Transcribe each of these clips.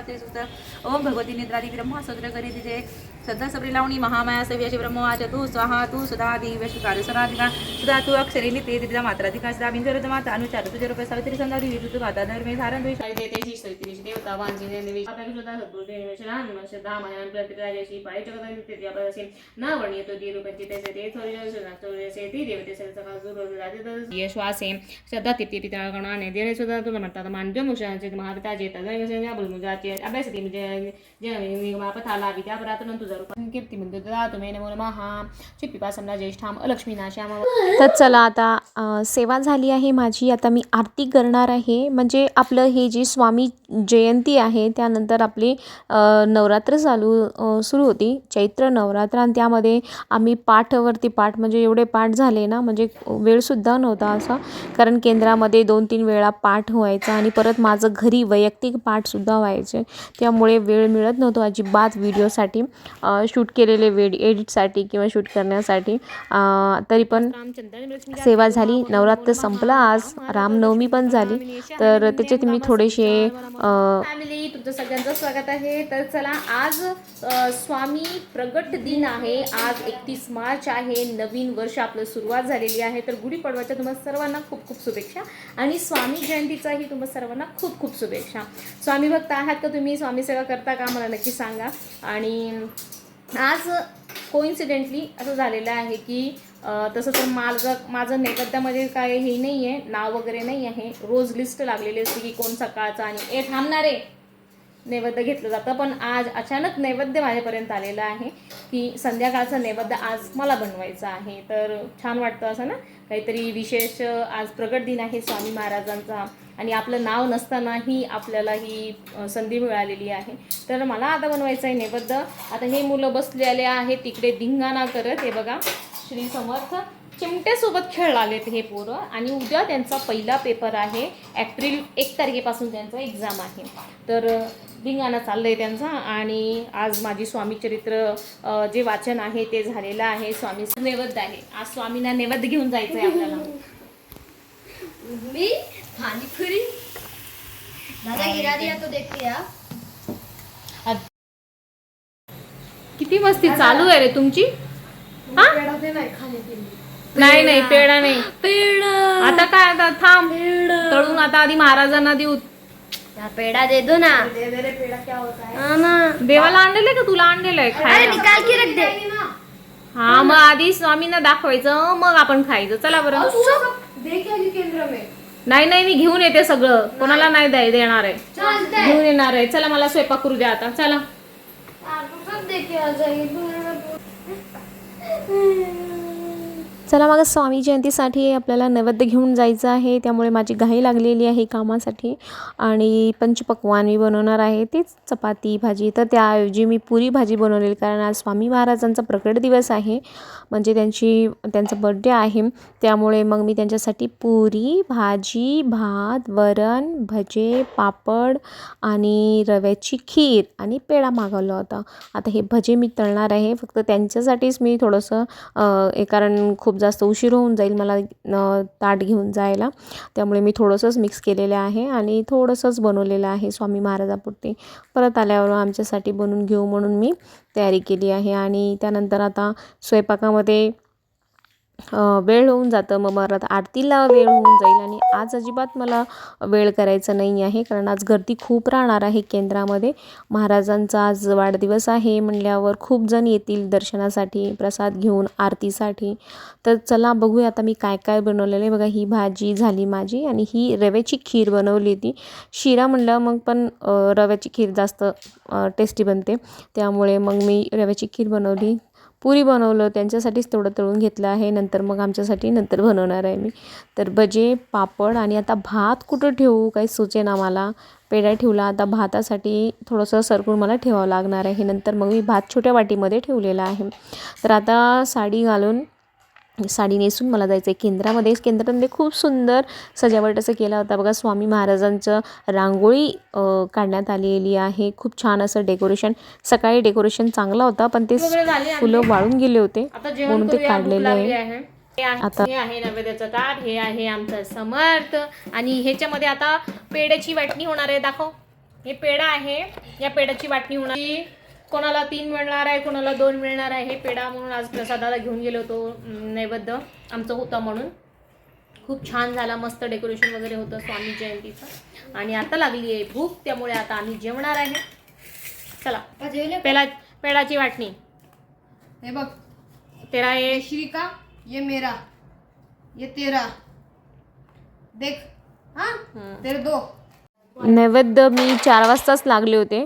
ते सुत ओम भगवती निद्रादी सूत्र करी तिचे सद्दा सबरी लावणी महामाया सव्याशी ब्रह्मवाच तू स्वाहा तू सुधा दिव्य शुकार सराधिका सुधा तू अक्षरी निते तिचा मात्राधिका सुधा बिंजर माता अनुचार तुझे रूपे सावित्री संधा दिवी तू माता धर्मे धारण द्वेष देते श्री सवित्री देवता वांजी देवी आपल्या सुद्धा सद्गुरुदेव श्राम श्रद्धा माया प्रतिराजेशी पाय जगत नित्य त्या असेल न वर्णीय तो दी रूपांची त्याचे ते थोडी सुना ती देवते सगळं सकाळ ये श्वासे श्रद्धा तिप्ती पिता गणाने देणे सुद्धा तुला म्हणतात मानव्य मुक्षांचे महापिता जेता जय बुलमुजाचे अभ्यास ती म्हणजे जे पथाला विद्या परातून तुझा कीर्ती म्हणतो तुझा तुम्ही नमो नमः चिप्पीपा समजा ज्येष्ठाम अलक्ष्मी नाश्याम तर चला आता सेवा झाली आहे माझी. आता मी आरती करणार आहे. म्हणजे आपलं हे जी स्वामी जयंती आहे त्यानंतर आपली नवरात्र चालू सुरू होती. चैत्र नवरात्र आणि त्यामध्ये आम्ही पाठवरती पाठ म्हणजे एवढे पाठ झाले ना म्हणजे वेळसुद्धा नव्हता असा. कारण केंद्रामध्ये दोन तीन वेळा पाठ व्हायचा आणि परत माझं घरी वैयक्तिक पाठसुद्धा व्हायचे. त्यामुळे वेळ मिळत नव्हतो अजिबात व्हिडिओसाठी. शूट केलेले वेड एडिटसाठी किंवा शूट करण्यासाठी. तरी पण सेवा झाली. नवरात्र संपला. आज रामनवमी पण झाली. तर त्याच्यात मी थोडेसे तुमचं सगळ्यांचं स्वागत आहे. तर चला आज स्वामी प्रगट दिन आहे. आज एकतीस मार्च आहे. नवीन वर्ष आपलं सुरुवात झालेली आहे. तर गुढीपाडवाच्या तुम्हाला सर्वांना खूप खूप शुभेच्छा. आणि स्वामी जयंतीचाही तुम्हाला सर्वांना खूप खूप शुभेच्छा. स्वामी भक्त आहात का तुम्ही? स्वामी सेवा करता का? मला नक्की सांगा. आणि आज कोइन्सिडेंटली असं झालेलं आहे की तसं तर माझं माझं नैवेद्यामध्ये काय हे नाही आहे नाव वगैरे नाही आहे रोज लिस्ट लागलेली असते की कोण सकाळचं आणि ए थांबणार. आहे नैवेद्य घेतलं जातं. पण आज अचानक नैवेद्य माझ्यापर्यंत आलेलं आहे की संध्याकाळचं नैवेद्य आज मला बनवायचं आहे. तर छान वाटतं असं ना? काहीतरी विशेष आज प्रगट दिन आहे स्वामी महाराजांचा. आणि आपलं नाव नसतानाही आपल्याला ही संधी मिळालेली आहे. तर मला आता बनवायचं आहे नैवेद्य. आता हे मुलं बसलेले आहेत तिकडे धिंगाणा करत. हे बघा श्री समर्थ चिमट्यासोबत खेळ आलेत हे पोरं. आणि उद्या त्यांचा पहिला पेपर आहे. एप्रिल एक तारखेपासून त्यांचा एक्झाम आहे. तर धिंगाणा चाललं आहे त्यांचा. आणि आज माझी स्वामी चरित्र जे वाचन आहे ते झालेलं आहे. स्वामीचं नैवेद्य आहे. आज स्वामींना नैवेद्य घेऊन जायचं आहे आपल्याला दादा गिरा दिया तो? देखते या किती मस्ती चालू आहे रे तुमची? हा? पेड़ा नाही नाही पेढा नाही. पेड़ा आता काय आता थांब. तळून आता आधी महाराजांना देऊ. या पेड़ा दे दो ना. दे दे रे पेड़ा क्या होता है? ना. देवाला आणलेलं का? तुला आणलेलं आहे अरे खायला? निकाल के रख दे. हा मग आधी स्वामींना दाखवायचं मग आपण खायचं. चला बरं. केंद्र में. नाही नाही मी घेऊन येते सगळं. कोणाला नाही द्याय देणार आहे. घेऊन येणार आहे. चला मला स्वयंपाक करू द्या आता. चला. चला मग स्वामी जयंतीसाठी आपल्याला नैवेद्य घेऊन जायचं आहे. त्यामुळे माझी घाई लागलेली आहे कामासाठी. आणि पंचपक्वान मी बनवणार आहे. तेच चपाती भाजी. तर त्याऐवजी मी पुरी भाजी बनवलेली कारण आज स्वामी महाराजांचा प्रकट दिवस आहे. म्हणजे त्यांची त्यांचा बड्डे आहे. त्यामुळे मग मी त्यांच्यासाठी पुरी भाजी भात वरण भजे पापड आणि रव्याची खीर आणि पेढा मागवला होता. आता हे भजे मी तळणार आहे. फक्त त्यांच्यासाठीच मी थोडंसं कारण खूप जास्त उशीर होऊन जाईल मला ताट घेऊन जायला. त्यामुळे मी थोडंसंच मिक्स केलेलं आहे आणि थोडंसंच बनवलेलं आहे स्वामी महाराजापुरते. परत आल्यावर आमच्यासाठी बनवून घेऊ म्हणून मी तयारी केली आहे. आणि त्यानंतर आता स्वयंपाकामध्ये वेळ होऊन जातं. मग मला आरतीला वेळ होऊन जाईल आणि आज अजिबात मला वेळ करायचा नाही आहे. कारण आज गर्दी खूप राहणार आहे केंद्रामध्ये. महाराजांचा आज वाढदिवस आहे म्हणल्यावर खूप जण येतील दर्शनासाठी प्रसाद घेऊन आरतीसाठी. तर चला बघूया आता मी काय काय बनवलेलं आहे. बघा ही भाजी झाली माझी आणि ही रव्याची खीर बनवली होती. शिरा म्हणलं मग पण रव्याची खीर जास्त टेस्टी बनते. त्यामुळे मग मी रव्याची खीर बनवली. पुरी बनवलं त्यांच्यासाठीच तेवढं तळून घेतलं आहे. नंतर मग आमच्यासाठी नंतर बनवणार आहे मी. तर भजे पापड आणि आता भात कुठं ठेवू? काही सुचेना मला. पेढा ठेवला आता भातासाठी थोडंसं सरकून मला ठेवावं लागणार आहे. नंतर मग मी भात छोट्या वाटीमध्ये ठेवलेला आहे. तर आता साडी घालून साडी नेसून मला जायचं आहे केंद्रामध्ये केंद्रामध्ये खूप सुंदर सजावट असं केला होता. बघा स्वामी महाराजांचं रांगोळी काढण्यात आलेली आहे. खूप छान असं डेकोरेशन. सकाळी डेकोरेशन चांगला होता पण ते फुलं वाळून गेले होते. म्हणून ते काढलेले आहे. हे आता- हे आहे नैवेद्याचं ताट हे आहे आमचं समर्थ. आणि ह्याच्यामध्ये आता पेड्याची वाटणी होणार आहे. दाखव. हे पेढा आहे. या पेढ्याची वाटणी होणार कोणाला तीन मिळणार आहे कोणाला दोन मिळणार आहे हे पेढा म्हणून आज प्रसादाला घेऊन गेलो होतो नैवेद्य आमचं होतं म्हणून. खूप छान झाला मस्त डेकोरेशन वगैरे होतं स्वामी जयंतीचं. आणि आता लागली आहे भूक त्यामुळे आता आम्ही जेवणार आहे. चला पेला पेढाची वाटणी. हे बघ. तेरा ये ये श्री का ये मेरा ये तेरा. देख हाँ? तेरे दो. नैवेद्य मी चार वाजताच लागले होते.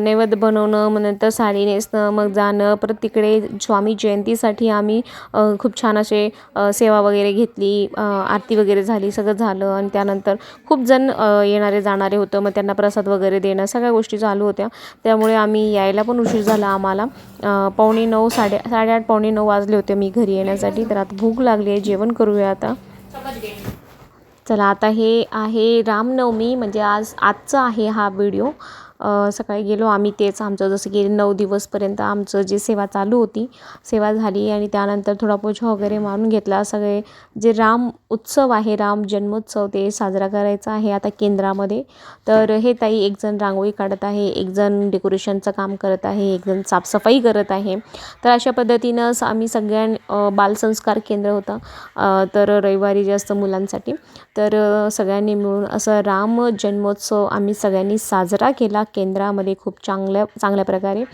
नैवेद्य बनवणं मग नंतर साडी नेसणं मग जाणं परत तिकडे स्वामी जयंतीसाठी आम्ही खूप छान असे सेवा वगैरे घेतली आरती वगैरे झाली सगळं झालं. आणि त्यानंतर खूप जण येणारे जाणारे होतं मग त्यांना प्रसाद वगैरे देणं सगळ्या गोष्टी चालू होत्या. त्यामुळे आम्ही यायला पण उशीर झाला आम्हाला. पावणे नऊ साडे साडेआठ पावणे नऊ वाजले होते मी घरी येण्यासाठी. तर आता भूक लागली आहे जेवण करूया आता. चला आता हे आहे रामनवमी म्हणजे आज आजचा आहे हा व्हिडिओ. सकाळी गेलो. आम्ही तेच आमचं जसं की नऊ दिवसपर्यंत आमचं जी सेवा चालू होती सेवा झाली आणि त्यानंतर थोडा पोछा वगैरे मारून घेतला. सगळे जे राम उत्सव आहे राम जन्मोत्सव ते साजरा करायचा आहे आता केंद्रामध्ये. तर हे ताई एकजण रांगोळी काढत आहे एकजण डेकोरेशनचं काम करत आहे एकजण साफसफाई करत आहे. तर अशा पद्धतीनं स- आम्ही सगळ्यां बालसंस्कार केंद्र होतं. तर रविवारी जास्त मुलांसाठी. तर सगळ्यांनी मिळून असं राम जन्मोत्सव आम्ही सगळ्यांनी साजरा केला. केंद्रामध्ये खूप चांगल्या चांगल्या प्रकारे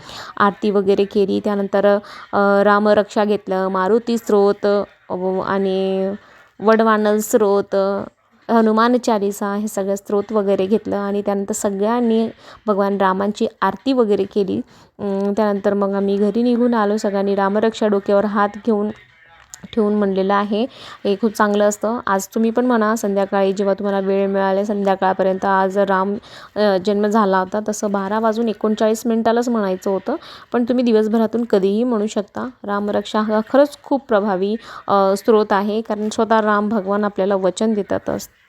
आरती वगैरे केली. त्यानंतर रामरक्षा घेतलं मारुती स्रोत आणि वडवानल स्रोत हनुमान चालिसा हे सगळं स्त्रोत वगैरे घेतलं. आणि त्यानंतर सगळ्यांनी भगवान रामांची आरती वगैरे केली. त्यानंतर मग आम्ही घरी निघून आलो. सगळ्यांनी रामरक्षा डोक्यावर हात घेऊन ठेवून म्हणलेलं आहे. हे खूप चांगलं असतं. आज तुम्ही पण म्हणा संध्याकाळी जेव्हा तुम्हाला वेळ मिळाला संध्याकाळपर्यंत आज राम जन्म झाला होता. तसं बारा वाजून एकोणचाळीस मिनिटालाच म्हणायचं होतं. पण तुम्ही दिवसभरातून कधीही म्हणू शकता. रामरक्षा हा खरंच खूप प्रभावी स्रोत आहे. कारण स्वतः राम भगवान आपल्याला वचन देतात असतं